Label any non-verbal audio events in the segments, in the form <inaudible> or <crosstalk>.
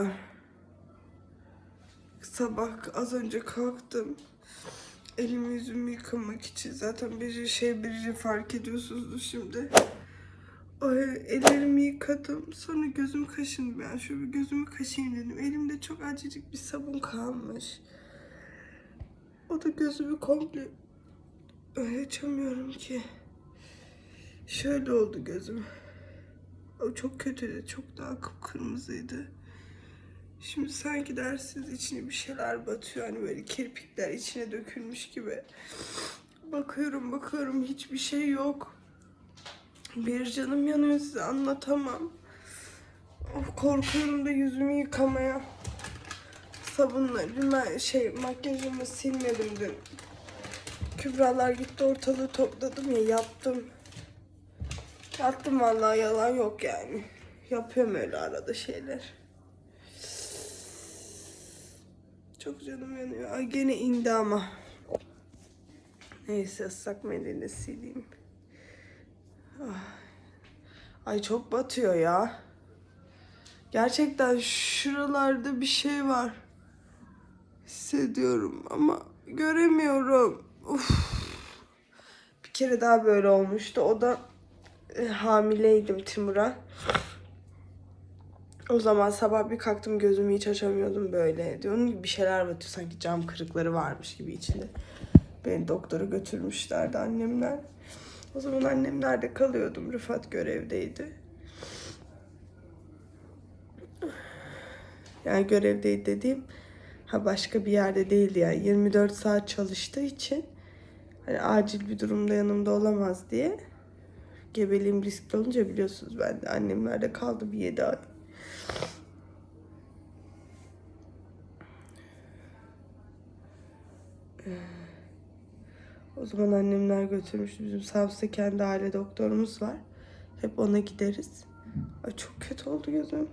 kızlar. Sabah az önce kalktım. Elimi yüzümü yıkamak için zaten bir şey bir fark ediyorsunuz şimdi. Ellerimi yıkadım. Sonra gözüm kaşındı. Ben şöyle bir gözümü kaşıyayım dedim. Elimde çok acıcık bir sabun kalmış. O da gözümü komple açamıyorum ki. Şöyle oldu gözüm. O çok kötüydü. Çok daha kıpkırmızıydı. Şimdi sanki dersiniz içine bir şeyler batıyor. Hani böyle kirpikler içine dökülmüş gibi. Bakıyorum bakıyorum hiçbir şey yok. Bir canım yanıyor size anlatamam. Of, korkuyorum da yüzümü yıkamaya. Sabunla rimel, şey makyajımı silmedim dün. Kübralar gitti ortalığı topladım ya yaptım. Yaptım vallahi yalan yok yani. Yapıyorum öyle arada şeyler. Çok canım yanıyor. Ay gene indi ama. Neyse ıslak mendille sileyim. Ah. Ay çok batıyor ya. Gerçekten şuralarda bir şey var. Hissediyorum ama göremiyorum. Uf. Bir kere daha böyle olmuştu. O da e, hamileydim Timur'a. O zaman sabah bir kalktım gözümü hiç açamıyordum böyle. Diyorum gibi bir şeyler batıyor sanki cam kırıkları varmış gibi içinde. Beni doktora götürmüşlerdi annemler. O zaman annemlerde kalıyordum. Rıfat görevdeydi. Yani görevdeydi dediğim ha başka bir yerde değildi yani 24 saat çalıştığı için hani acil bir durumda yanımda olamaz diye gebeliğim riskli olunca biliyorsunuz ben de annemlerde kaldım 7 ay. O zaman annemler götürmüştü. Bizim Samsun'da kendi aile doktorumuz var. Hep ona gideriz. Ay çok kötü oldu gözüm.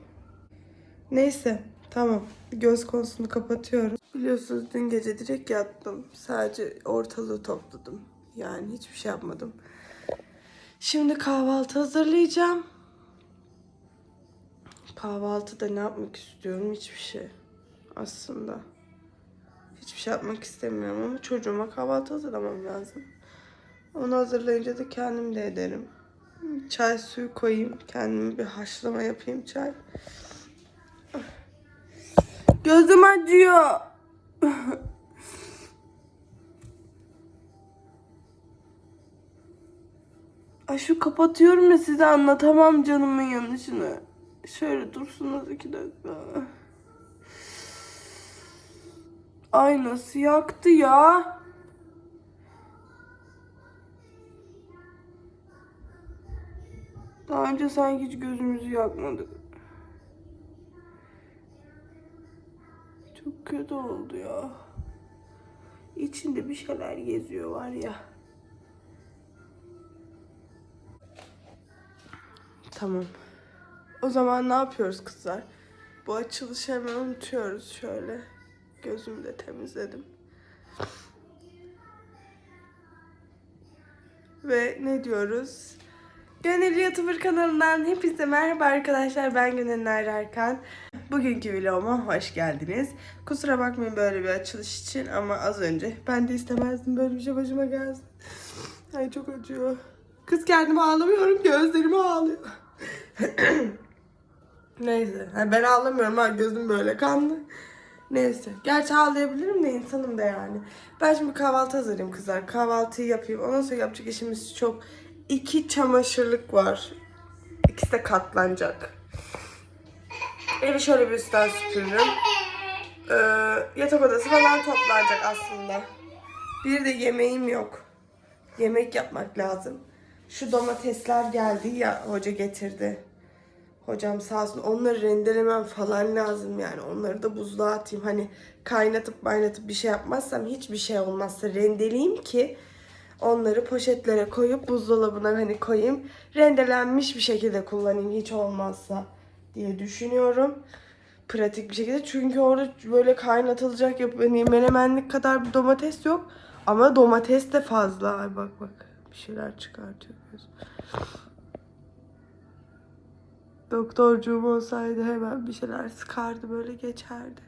Neyse tamam. Göz konusunu kapatıyoruz. Biliyorsunuz dün gece direkt yattım. Sadece ortalığı topladım. Yani hiçbir şey yapmadım. Şimdi kahvaltı hazırlayacağım. Kahvaltıda ne yapmak istiyorum? Hiçbir şey. Aslında. Hiçbir şey yapmak istemiyorum ama çocuğuma kahvaltı hazırlamam lazım. Onu hazırlayınca da kendim de ederim. Çay suyu koyayım. Kendime bir haşlama yapayım çay. Gözüm acıyor. Ay şu kapatıyorum ya size anlatamam canımın yanışını. Şöyle dursunuz iki dakika. Ay nasıl yaktı ya? Daha önce sanki hiç gözümüzü yakmadık. Çok kötü oldu ya. İçinde bir şeyler geziyor var ya. Tamam. O zaman ne yapıyoruz kızlar? Bu açılışı hemen unutuyoruz şöyle. Gözümü de temizledim. Ve ne diyoruz? Gönüllü YouTuber kanalından hepinize merhaba arkadaşlar. Ben Gönül Nari Erkan. Bugünkü vloguma hoş geldiniz. Kusura bakmayın böyle bir açılış için ama az önce ben de istemezdim böyle bir şey başıma gelsin. Ay çok acıyor. Kız kendimi ağlamıyorum gözlerimi ağlıyor. <clears throat> Neyse. Ha, ben ağlamıyorum ha gözüm böyle kanlı. Neyse. Gerçi ağlayabilirim de insanım da yani. Ben şimdi kahvaltı hazırlayayım kızlar. Kahvaltıyı yapayım. Ondan sonra yapacak işimiz çok. İki çamaşırlık var. İkisi de katlanacak. Evi şöyle bir üstten süpürürüm. Ee, yatak odası falan toplanacak aslında. Bir de yemeğim yok. Yemek yapmak lazım. Şu domatesler geldi ya hoca getirdi. Hocam sağ olsun onları rendelemem falan lazım yani. Onları da buzluğa atayım. Hani kaynatıp kaynatıp bir şey yapmazsam hiçbir şey olmazsa rendeleyeyim ki onları poşetlere koyup buzdolabına hani koyayım. Rendelenmiş bir şekilde kullanayım hiç olmazsa diye düşünüyorum. Pratik bir şekilde. Çünkü orada böyle kaynatılacak yap hani menemenlik kadar bir domates yok. Ama domates de fazla. Ay bak bak bir şeyler çıkartıyor. Doktorcuğum olsaydı hemen bir şeyler sıkardı böyle geçerdi.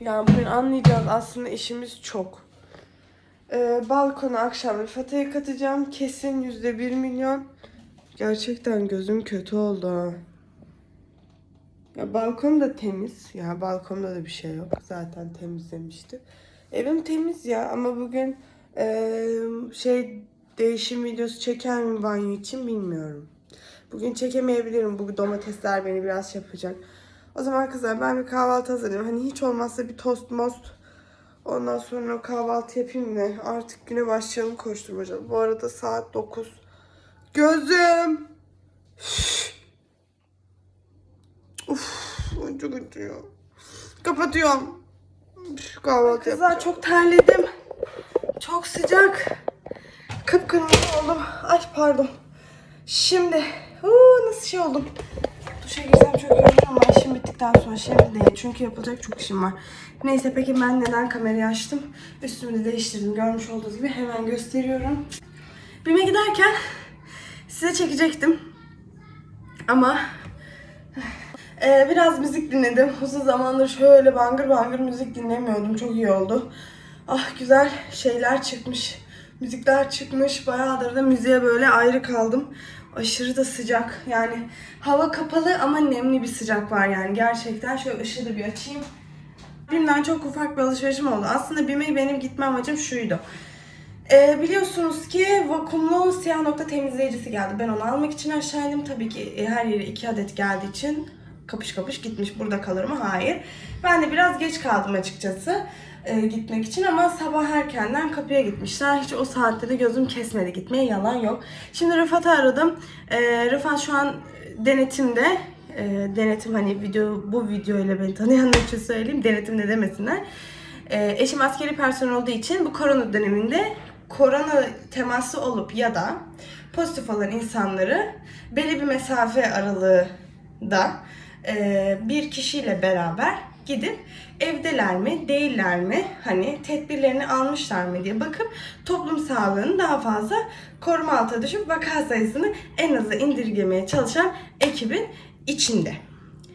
Yani bugün anlayacağız aslında işimiz çok. Ee, balkona akşam Rıfat'a katacağım. Kesin yüzde bir milyon. Gerçekten gözüm kötü oldu ha. Ya balkon da temiz. Ya balkonda da bir şey yok. Zaten temizlemişti. Evim temiz ya ama bugün eee, şey değişim videosu çeker mi banyo için bilmiyorum. Bugün çekemeyebilirim. Bu domatesler beni biraz şey yapacak. O zaman kızlar ben bir kahvaltı hazırlayayım. Hani hiç olmazsa bir tost most. Ondan sonra kahvaltı yapayım da artık güne başlayalım koşturmaca. Bu arada saat 9. Gözüm. Uf, çok acıyor. Kapatıyorum. Üf, Kahvaltı Kızlar çok terledim. Çok sıcak. Kıpkırmızı oldum. Ay pardon. Şimdi huu, nasıl şey oldum. Duşa girsem çok yoruldum ama işim bittikten sonra şimdi değil. Çünkü yapılacak çok işim var. Neyse peki ben neden kamerayı açtım? Üstümü de değiştirdim. Görmüş olduğunuz gibi hemen gösteriyorum. Bime giderken size çekecektim. Ama ee, biraz müzik dinledim. Uzun zamandır şöyle bangır bangır müzik dinlemiyordum. Çok iyi oldu. Ah güzel şeyler çıkmış. Müzikler çıkmış. Bayağıdır da müziğe böyle ayrı kaldım. Aşırı da sıcak. Yani hava kapalı ama nemli bir sıcak var yani. Gerçekten şöyle ışığı da bir açayım. Bim'den çok ufak bir alışverişim oldu. Aslında Bim'e benim gitme amacım şuydu. Ee, biliyorsunuz ki vakumlu siyah nokta temizleyicisi geldi. Ben onu almak için aşağı indim. Tabii ki e, her yere iki adet geldiği için kapış kapış gitmiş. Burada kalır mı? Hayır. Ben de biraz geç kaldım açıkçası e, gitmek için ama sabah erkenden kapıya gitmişler. Hiç o saatte de gözüm kesmedi gitmeye. Yalan yok. Şimdi Rıfat'ı aradım. E, Rıfat şu an denetimde. E, denetim hani video bu video ile beni tanıyanlar için söyleyeyim. Denetimde demesinler. E, eşim askeri personel olduğu için bu korona döneminde korona teması olup ya da pozitif olan insanları belli bir mesafe aralığı da e, bir kişiyle beraber gidip evdeler mi değiller mi hani tedbirlerini almışlar mı diye bakıp toplum sağlığını daha fazla koruma altına düşüp vaka sayısını en aza indirgemeye çalışan ekibin içinde.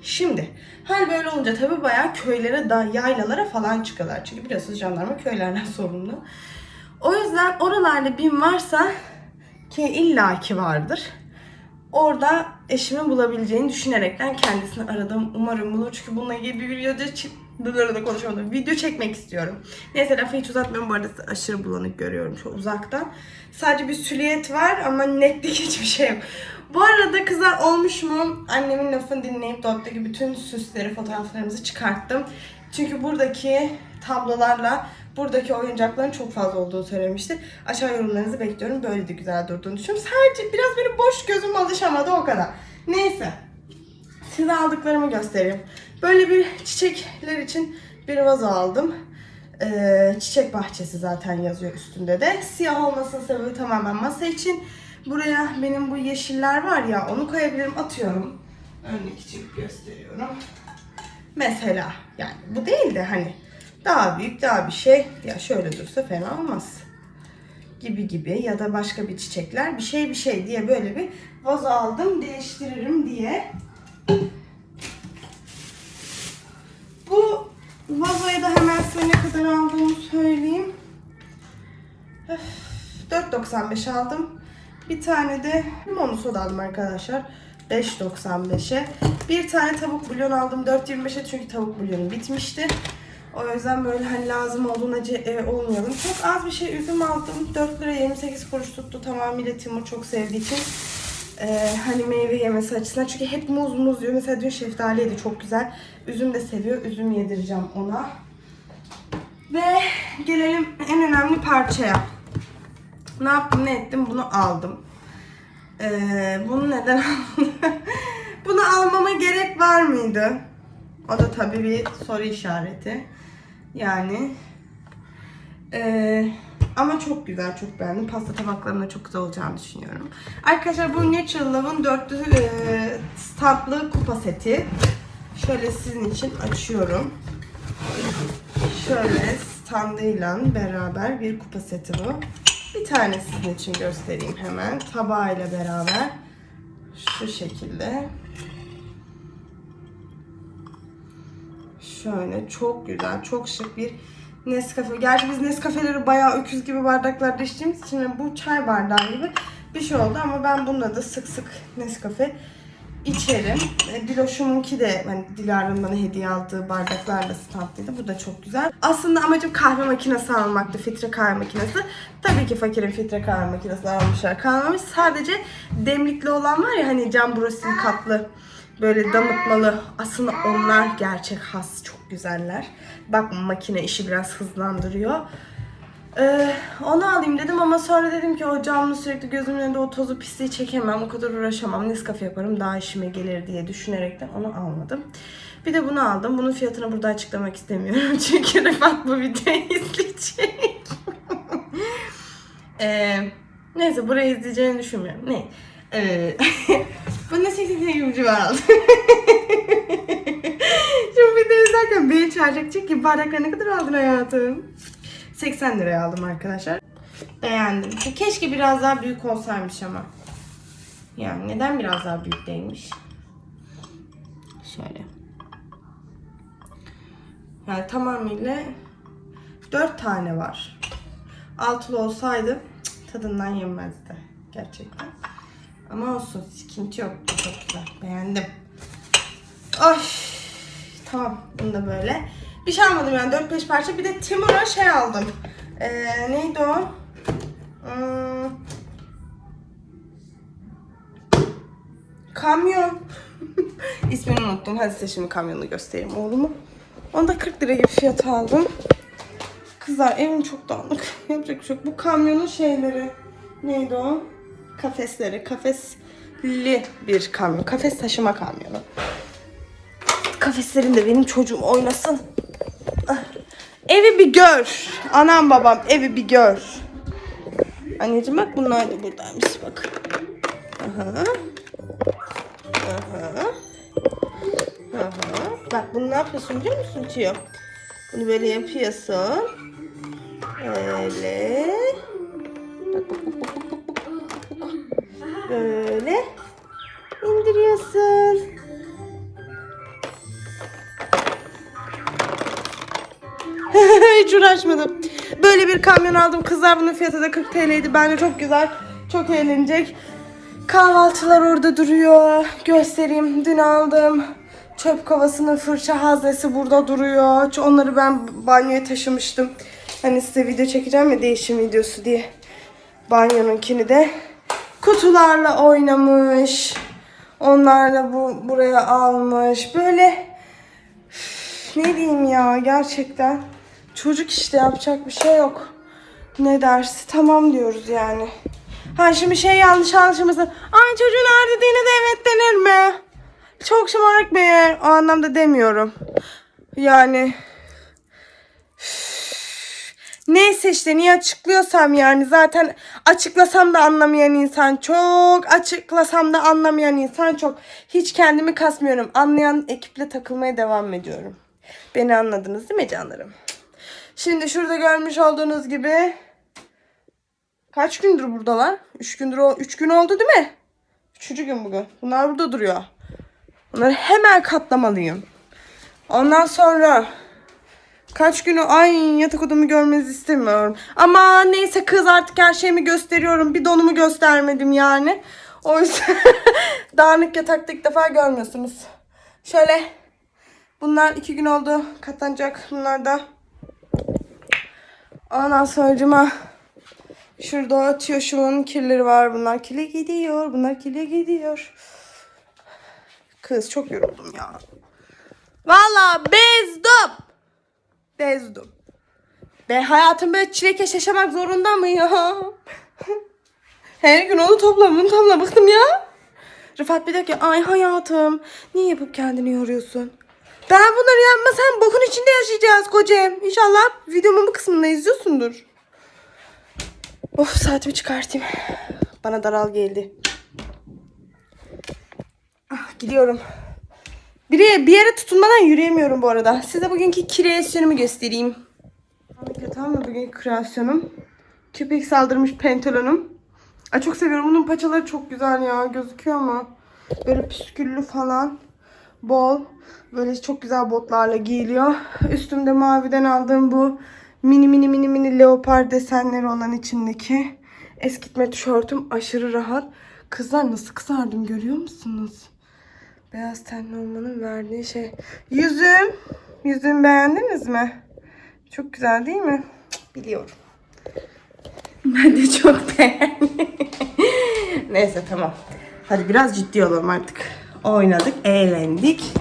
Şimdi hal böyle olunca tabii bayağı köylere da yaylalara falan çıkıyorlar. Çünkü biliyorsunuz jandarma köylerden <laughs> sorumlu. O yüzden oralarda bin varsa ki illaki vardır. Orada eşimi bulabileceğini düşünerekten kendisini aradım. Umarım bulur çünkü bununla ilgili bir video ç- da konuşamadım. Video çekmek istiyorum. Neyse lafı hiç uzatmıyorum. Bu arada aşırı bulanık görüyorum şu uzaktan. Sadece bir süliyet var ama netlik <laughs> hiçbir şey yok. Bu arada kızlar olmuş mu? Annemin lafını dinleyip dolaptaki bütün süsleri, fotoğraflarımızı çıkarttım. Çünkü buradaki tablolarla buradaki oyuncakların çok fazla olduğunu söylemişti. Aşağı yorumlarınızı bekliyorum. Böyle de güzel durduğunu düşünüyorum. Sadece biraz benim boş gözüm alışamadı o kadar. Neyse. Size aldıklarımı göstereyim. Böyle bir çiçekler için bir vazo aldım. Ee, çiçek bahçesi zaten yazıyor üstünde de. Siyah olmasının sebebi tamamen masa için. Buraya benim bu yeşiller var ya onu koyabilirim atıyorum. Örnek için gösteriyorum. Mesela yani bu değil de hani daha büyük daha bir şey ya şöyle dursa fena olmaz gibi gibi ya da başka bir çiçekler bir şey bir şey diye böyle bir vazo aldım değiştiririm diye. Bu vazoyu da hemen size ne kadar aldığımı söyleyeyim. Öf, 4.95 aldım. Bir tane de limonlu soda aldım arkadaşlar. 5.95'e. Bir tane tavuk bulyon aldım 4.25'e çünkü tavuk bulyonu bitmişti. O yüzden böyle hani lazım olduğuna e, olmayalım. Çok az bir şey üzüm aldım. 4 lira 28 kuruş tuttu. Tamamıyla Timur çok sevdiği için. Ee, hani meyve yemesi açısından. Çünkü hep muz muz diyor. Mesela dün şeftali yedi çok güzel. Üzüm de seviyor. Üzüm yedireceğim ona. Ve gelelim en önemli parçaya. Ne yaptım ne ettim bunu aldım. Ee, bunu neden aldım? <laughs> bunu almama gerek var mıydı? O da tabii bir soru işareti. Yani ee, ama çok güzel, çok beğendim. Pasta tabaklarına çok güzel olacağını düşünüyorum. Arkadaşlar bu Natural Love'ın dörtlü e, standlı kupa seti. Şöyle sizin için açıyorum. Şöyle standıyla beraber bir kupa seti bu. Bir tane sizin için göstereyim hemen. Tabağıyla beraber. Şu şekilde. Şöyle çok güzel, çok şık bir Nescafe. Gerçi biz Nescafeleri bayağı öküz gibi bardaklarda içtiğimiz için bu çay bardağı gibi bir şey oldu ama ben bununla da sık sık Nescafe içerim. E, Diloş'umunki de hani Dilara'nın bana hediye aldığı bardaklarla standlıydı. Bu da çok güzel. Aslında amacım kahve makinesi almaktı. Filtre kahve makinesi. Tabii ki fakirin filtre kahve makinesi almışlar. Kalmamış. Sadece demlikli olan var ya hani cam brosil katlı böyle damıtmalı. Aslında onlar gerçek has. Çok güzeller. Bak makine işi biraz hızlandırıyor. Ee, onu alayım dedim ama sonra dedim ki o camlı sürekli gözümün önünde o tozu pisliği çekemem. O kadar uğraşamam. Nescafe yaparım daha işime gelir diye düşünerekten onu almadım. Bir de bunu aldım. Bunun fiyatını burada açıklamak istemiyorum. <laughs> Çünkü Rıfat bu videoyu izleyecek. <laughs> Ee, neyse burayı izleyeceğini düşünmüyorum. Ne? Ee, <laughs> bunu da 80 gibi aldım. <laughs> Şimdi video izlerken beni çağıracak çünkü bardakları ne kadar aldın hayatım? 80 liraya aldım arkadaşlar. Beğendim. Keşke biraz daha büyük olsaymış ama. Yani neden biraz daha büyük değilmiş? Şöyle. Yani tamamıyla 4 tane var. Altılı olsaydı tadından yenmezdi. Gerçekten. Ama olsun. Sıkıntı yok. Çok güzel. Beğendim. Ay. Tamam. Bunu da böyle. Bir şey almadım yani 4-5 parça. Bir de Timur'a şey aldım. Ee, neydi o? Hmm. Kamyon. <laughs> İsmini unuttum. Hadi size şimdi kamyonu göstereyim oğlumu. Onu da 40 lira gibi fiyat aldım. Kızlar evim çok dağınık. <laughs> Yapacak bir şey yok. Bu kamyonun şeyleri. Neydi o? Kafesleri. Kafesli bir kamyon. Kafes taşıma kamyonu. Kafeslerinde benim çocuğum oynasın. Ah. Evi bir gör. Anam babam evi bir gör. Anneciğim bak bunlar da buradaymış bak. Aha. Aha. Aha. Bak bunu ne yapıyorsun biliyor musun Tüyo? Bunu böyle yapıyorsun. Öyle. Bak bak bak bak. Böyle. indiriyorsun. <laughs> Hiç uğraşmadım. Böyle bir kamyon aldım. Kızlar bunun fiyatı da 40 TL'ydi. Bence çok güzel. Çok eğlenecek. Kahvaltılar orada duruyor. Göstereyim. Dün aldım. Çöp kovasının fırça haznesi burada duruyor. Onları ben banyoya taşımıştım. Hani size video çekeceğim ya değişim videosu diye. Banyonunkini de kutularla oynamış. Onlarla bu buraya almış. Böyle ne diyeyim ya gerçekten. Çocuk işte yapacak bir şey yok. Ne dersi tamam diyoruz yani. Ha şimdi şey yanlış anlaşılmasın. Ay çocuğun her dediğine de evet denir mi? Çok şımarık bir yer. O anlamda demiyorum. Yani Neyse işte niye açıklıyorsam yani zaten açıklasam da anlamayan insan çok açıklasam da anlamayan insan çok. Hiç kendimi kasmıyorum. Anlayan ekiple takılmaya devam ediyorum. Beni anladınız değil mi canlarım? Şimdi şurada görmüş olduğunuz gibi kaç gündür buradalar? 3 gündür o 3 gün oldu değil mi? 3. gün bugün. Bunlar burada duruyor. Bunları hemen katlamalıyım. Ondan sonra Kaç günü ay yatak odamı görmenizi istemiyorum. Ama neyse kız artık her şeyimi gösteriyorum. Bir donumu göstermedim yani. O yüzden <laughs> dağınık yatakta ilk defa görmüyorsunuz. Şöyle bunlar iki gün oldu katlanacak. Bunlar da ondan sonracıma şurada atıyor şunun kirleri var. Bunlar kile gidiyor. Bunlar kile gidiyor. Kız çok yoruldum ya. Valla bezdim. Bezdim. Ben hayatım böyle çilekeş yaşamak zorunda mıyım? <laughs> Her gün onu topla bunu topla bıktım ya. Rıfat bir diyor ki ay hayatım niye yapıp kendini yoruyorsun? Ben bunları yapmasam bokun içinde yaşayacağız kocam. İnşallah videomun bu kısmında izliyorsundur. Of saatimi çıkartayım. Bana daral geldi. Ah, gidiyorum. Bir bir yere tutunmadan yürüyemiyorum bu arada. Size bugünkü kreasyonumu göstereyim. Tamam mı bugünkü kreasyonum? Köpek saldırmış pantolonum. Ay çok seviyorum. Bunun paçaları çok güzel ya. Gözüküyor ama. Böyle püsküllü falan. Bol. Böyle çok güzel botlarla giyiliyor. Üstümde maviden aldığım bu mini mini mini mini leopar desenleri olan içindeki eskitme tişörtüm aşırı rahat. Kızlar nasıl kızardım görüyor musunuz? Beyaz tenli olmanın verdiği şey. Yüzüm. Yüzümü beğendiniz mi? Çok güzel değil mi? Biliyorum. Ben de çok beğendim. <laughs> Neyse tamam. Hadi biraz ciddi olalım artık. Oynadık, eğlendik.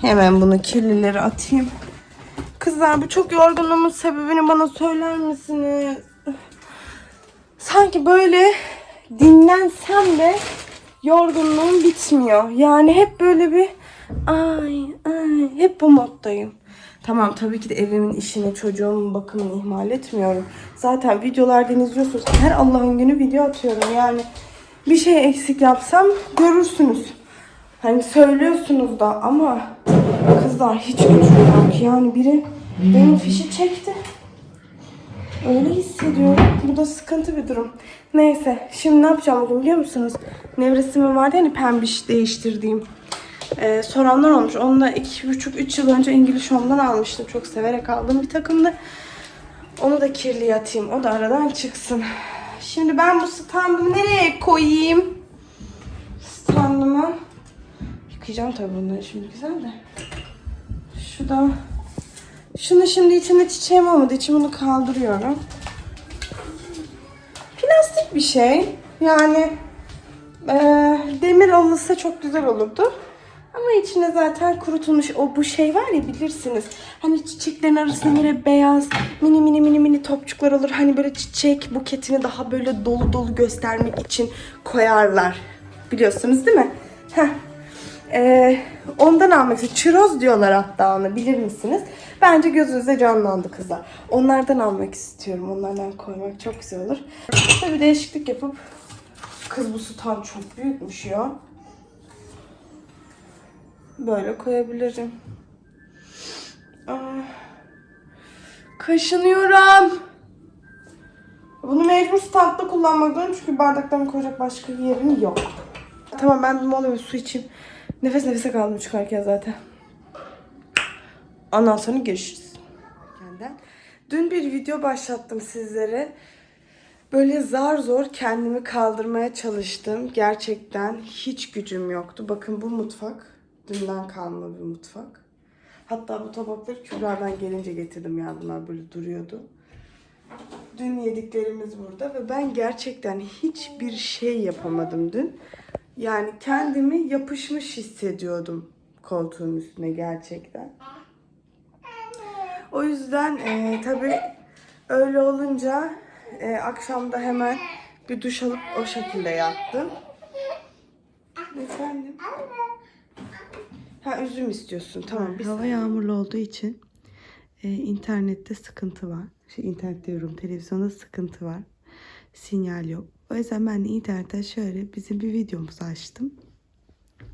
Hemen bunu kirlileri atayım. Kızlar bu çok yorgunluğumun sebebini bana söyler misiniz? Sanki böyle dinlensem de yorgunluğum bitmiyor. Yani hep böyle bir ay ay hep bu moddayım. Tamam tabii ki de evimin işini, çocuğumun bakımını ihmal etmiyorum. Zaten videolardan izliyorsunuz. Her Allah'ın günü video atıyorum. Yani bir şey eksik yapsam görürsünüz. Hani söylüyorsunuz da ama kızlar hiç gücüm yok. Yani biri benim fişi çekti. Öyle hissediyorum. Bu da sıkıntı bir durum. Neyse. Şimdi ne yapacağım bugün biliyor musunuz? Nevresimim vardı hani pembiş değiştirdiğim. Ee, soranlar olmuş. Onu da 2,5-3 yıl önce İngiliz Home'dan almıştım. Çok severek aldığım bir takımdı. Onu da kirli atayım. O da aradan çıksın. Şimdi ben bu standımı nereye koyayım? Standımı yıkayacağım tabii bunları şimdi güzel de. Şu da şunu şimdi içinde çiçeğim olmadığı için bunu kaldırıyorum. Plastik bir şey. Yani eee, demir alınsa çok güzel olurdu. Ama içine zaten kurutulmuş o bu şey var ya bilirsiniz. Hani çiçeklerin arasında böyle beyaz mini mini mini mini topçuklar olur. Hani böyle çiçek buketini daha böyle dolu dolu göstermek için koyarlar. Biliyorsunuz değil mi? Ee, ondan almak istiyorum. Çiroz diyorlar hatta ona bilir misiniz? Bence gözünüze canlandı kızlar. Onlardan almak istiyorum. Onlardan koymak çok güzel olur. Tabii değişiklik yapıp kız bu stand çok büyükmüş ya. Böyle koyabilirim. Aa, kaşınıyorum. Bunu mecbur standta kullanmak zorundayım çünkü bardaklarımı koyacak başka yerim yok. Tamam ben bir mola ve su içeyim. Nefes nefese kaldım çıkarken zaten. Ondan sonra görüşürüz. Dün bir video başlattım sizlere. Böyle zar zor kendimi kaldırmaya çalıştım. Gerçekten hiç gücüm yoktu. Bakın bu mutfak. Dünden kalma bir mutfak. Hatta bu tabakları Kübra'dan gelince getirdim ya bunlar böyle duruyordu. Dün yediklerimiz burada ve ben gerçekten hiçbir şey yapamadım dün. Yani kendimi yapışmış hissediyordum koltuğun üstüne gerçekten. O yüzden e, tabii öyle olunca e, akşamda hemen bir duş alıp o şekilde yattım. Efendim? Ha üzüm istiyorsun. Tamam. Bir Hava yağmurlu olduğu için e, internette sıkıntı var. Şey internet diyorum televizyonda sıkıntı var. Sinyal yok. O yüzden ben de internetten şöyle bizim bir videomuzu açtım.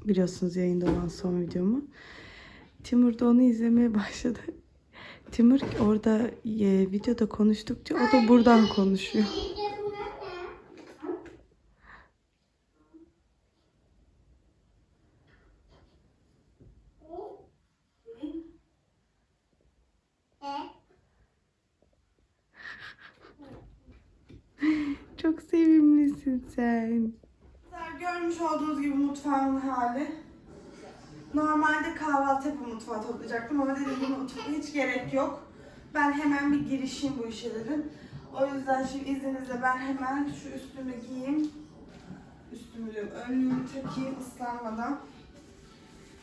Biliyorsunuz yayında olan son videomu. Timur da onu izlemeye başladı. <laughs> Timur orada e, videoda konuştukça o da buradan konuşuyor. Çok sevimlisin sen. Görmüş olduğunuz gibi mutfağın hali. Normalde kahvaltı yapıp mutfağı toplayacaktım ama dedim mutfağa hiç gerek yok. Ben hemen bir girişeyim bu işe dedim. O yüzden şimdi izninizle ben hemen şu üstümü giyeyim. Üstümü diyorum, önlüğümü takayım ıslanmadan.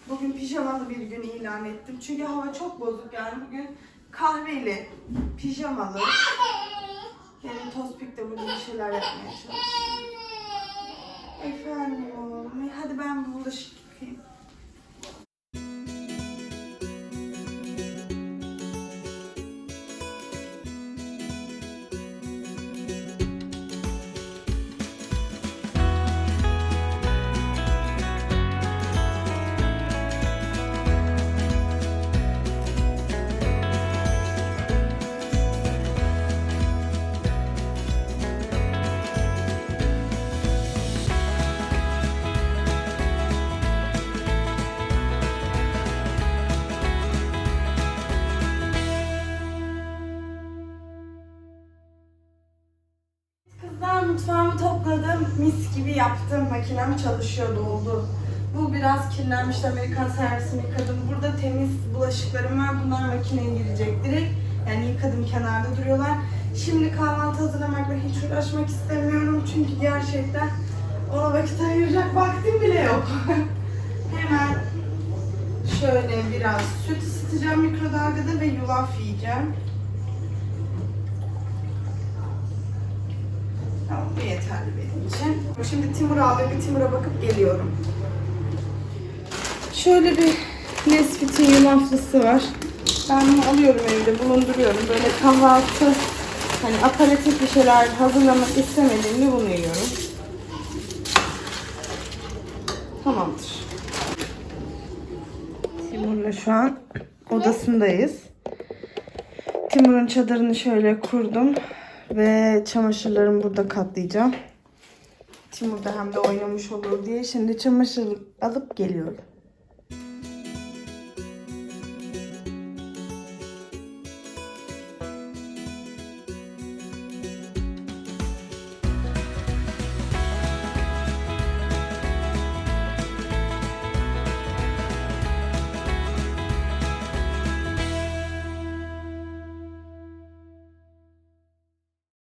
Bugün pijamalı bir gün ilan ettim. Çünkü hava çok bozuk yani bugün kahveli, pijamalı. Yani Tospik de burada bir şeyler yapmaya çalışıyor. Efendim oğlum. Hadi ben bulaşık Gibi yaptım. Makinem çalışıyor doldu. Bu biraz kirlenmişti. Amerikan servisini yıkadım. Burada temiz bulaşıklarım var. Bunlar makineye girecek direkt. Yani yıkadım kenarda duruyorlar. Şimdi kahvaltı hazırlamakla hiç uğraşmak istemiyorum. Çünkü gerçekten ona vakit ayıracak vaktim bile yok. <laughs> Hemen şöyle biraz süt ısıtacağım mikrodalgada ve yulaf yiyeceğim. Tamam bu yeterli benim için. Şimdi Timur abi bir Timur'a bakıp geliyorum. Şöyle bir Nesquik'in yulaflısı var. Ben bunu alıyorum evde bulunduruyorum. Böyle kahvaltı hani aparatif bir şeyler hazırlamak istemediğimde bunu yiyorum. Tamamdır. Timur'la şu an odasındayız. Timur'un çadırını şöyle kurdum ve çamaşırlarımı burada katlayacağım. Timur da hem de oynamış olur diye şimdi çamaşır alıp geliyorum.